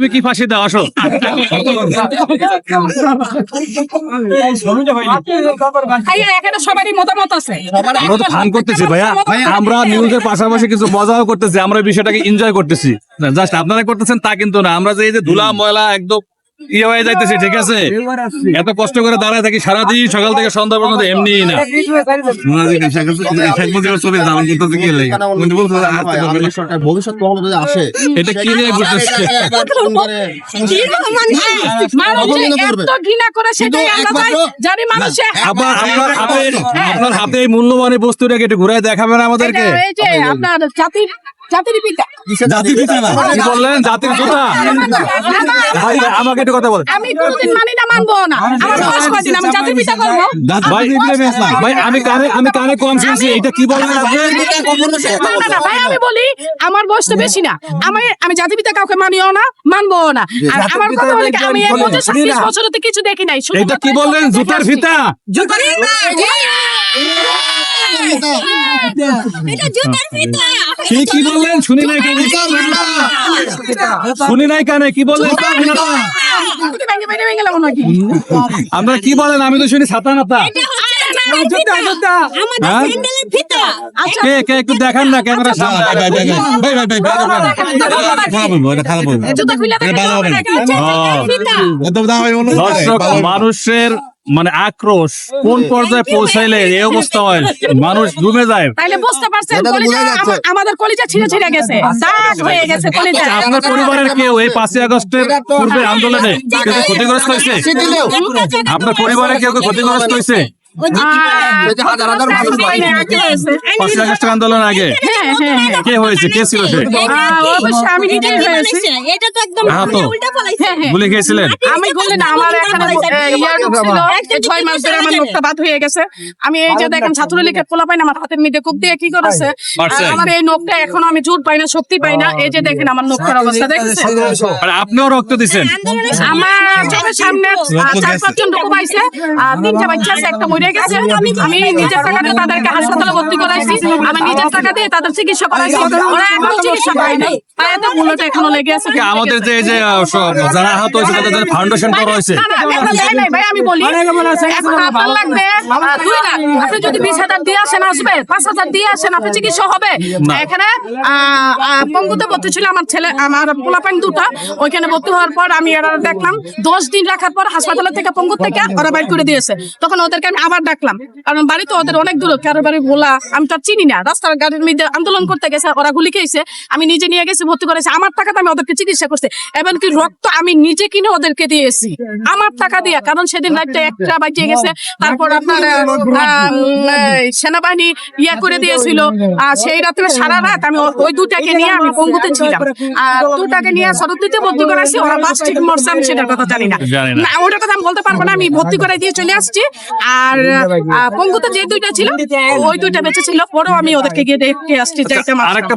তুমি কি ফাঁসি দাও? আসো। এখানে সবারই মতামত আছে। আমরা তো ফান করতেছি ভাইয়া। আমরা নিউজের পাশাপাশি কিছু মজাও করতেছি আমরা বিষয়টাকে এনজয় করতেছি। জাস্ট আপনারা করতেছেন তা কিন্তু না। আমরা যে এই যে ধুলা ময়লা একদম ইয়ে হয়ে যাইতেছি ঠিক আছে? এত কষ্ট করে দাঁড়ায় থাকি সারাদিন সকাল থেকে সন্ধ্যা পর্যন্ত এমনি না। ভবিষ্যৎ কখনো যদি আসে এটা কি নিয়ে ঘুরতেছে? মানুষ যে এত ঘৃণা করে সেটাই আমরা চাই জানি মানুষে আবার আপনার হাতে আপনার হাতে এই মূল্যবান বস্তুটাকে একটু ঘুরায় দেখাবেন আমাদেরকে? আপনার জাতির জাতির পিতা জাতির পিতা না? কি বললেন? জাতির জুতা ভাই আমাকে একটু কথা বলেন। আমি কোনোদিন মানি না মানবো না। আমার বয়স কয়দিন? আমি জাতির পিতা করব? ভাই ভাই আমি কানে আমি কানে কম শুনছি। এটা কি বললেন আপনি না, না, না, ভাই আমি বলি আমার বয়স তো বেশি না। আমি আমি জাতি পিতা কাউকে মানিও না মানবো না। আর আমার কথা হলো আমি ছাব্বিশ বছরতে কিছু দেখি নাই? এটা কি বললেন? জুতার ফিতা? জুতার কি বললেন শুনি নাই কানে শুনি নাই কানে কি বললেন বলেন আমি তো শুনি ছাতা নাতা হ্যাঁ? আচ্ছা কে কে একটু দেখান না সামনে মানুষের মানে আক্রোশ কোন পর্যায়ে পৌঁছাইলে এই অবস্থা হয় মানুষ ডুবে যায় তাইলে বুঝতে পারছেন আমাদের কলিজা ছিঁড়ে ছিঁড়ে গেছে দাগ হয়ে গেছে কলিজা আপনার পরিবারের কেউ এই 5 আগস্টের পূর্বে আন্দোলনে কেউ ক্ষতিগ্রস্ত হয়েছে আপনার পরিবারের কেউ কি ক্ষতিগ্রস্ত হয়েছে হাজার হাজার মানুষ পাঁচই আগস্টের আন্দোলন আগে। কে হয়েছে? কে ছিল সে? আমি তো একদম হ্যাঁ তো। উল্টা ফলাইছে হ্যাঁ হ্যাঁ। গুলি খেয়েছিলেন? আমি বলি না আমার এখানে আহ, ঢুকছিল এই ছয় মাস ধরে আমার মুখটা বাদ গেছে। আমি এই যে দেখেন ছাত্রলীগের পোলা পাই না আমার হাতের মধ্যে কুপ দিয়ে কি করেছে? আমার এই নখটা এখনও আমি জোর পাই না শক্তি পাই না। এই যে দেখেন আমার নখটার অবস্থা দেখছেন? আর আপনিও রক্ত দিচ্ছেন আমার সামনে চার পাঁচজন লোক পাইছে। তিনটা বাচ্চা আছে একটা মরে গেছে। আমি নিজের টাকা দিয়ে তাদেরকে হাসপাতালে ভর্তি করাইছি। আমি নিজের টাকা দিয়ে তাদের চিকিৎসা করাইছি। ওরা এখন চিকিৎসা পায় নাই। পায়ে তো মূল্যটা এখনও লেগে আছে। কে আমাদের যে যে যারা আহত হয়েছে তাদের ফাউন্ডেশন করা হয়েছে। আমি বলি, এখন লাগবে, দুই লাখ। আপনি যদি বিশ হাজার দিয়ে আসেন, আসবে। পাঁচ হাজার দিয়ে আসেন, আপনার চিকিৎসা হবে। এখানে, পঙ্গুতে ভর্তি ছিল আমার ছেলে আমার পোলাপাইন দুটা। ওইখানে ভর্তি হওয়ার পর আমি এরা দেখলাম দশ দিন রাখার পর হাসপাতালের থেকে পঙ্গু থেকে ওরা বাইর করে দিয়েছে। তখন ওদেরকে আমি আবার ডাকলাম। কারণ বাড়ি তো ওদের অনেক দূর কারও বাড়ি ভোলা আমি তো চিনি না। রাস্তার গাড়ির মধ্যে আন্দোলন করতে গেছে ওরা গুলি খেয়েছে। আমি নিজে নিয়ে গেছি ভর্তি করেছি। আমার টাকাতে আমি ওদেরকে চিকিৎসা করছি। এমনকি রক্ত আমি নিজে কিনে ওদেরকে দিয়েছি। আমার টাকা দিয়ে কারণ সেদিন রাতটা একটা বাজিয়ে গেছে। তারপর আপনার আহ, সেনাবাহিনী ইয়া করে দিয়েছিল। আর সেই রাত্রে সারা রাত আমি ওই দুটাকে নিয়ে আমি পঙ্গুতে ছিলাম। আর দুটাকে নিয়ে শরৎদিতে ভর্তি করাইছি ওরা বাস ঠিক মরছে আমি সেটার কথা জানি না। না। ওটার কথা আমি বলতে পারব না আমি ভর্তি করাই দিয়ে চলে আসছি। আর পঙ্গুতে যে দুইটা ছিল ওই দুইটা বেঁচে ছিল পরেও আমি ওদেরকে গিয়ে দেখে আসছি যে একটা আরেকটা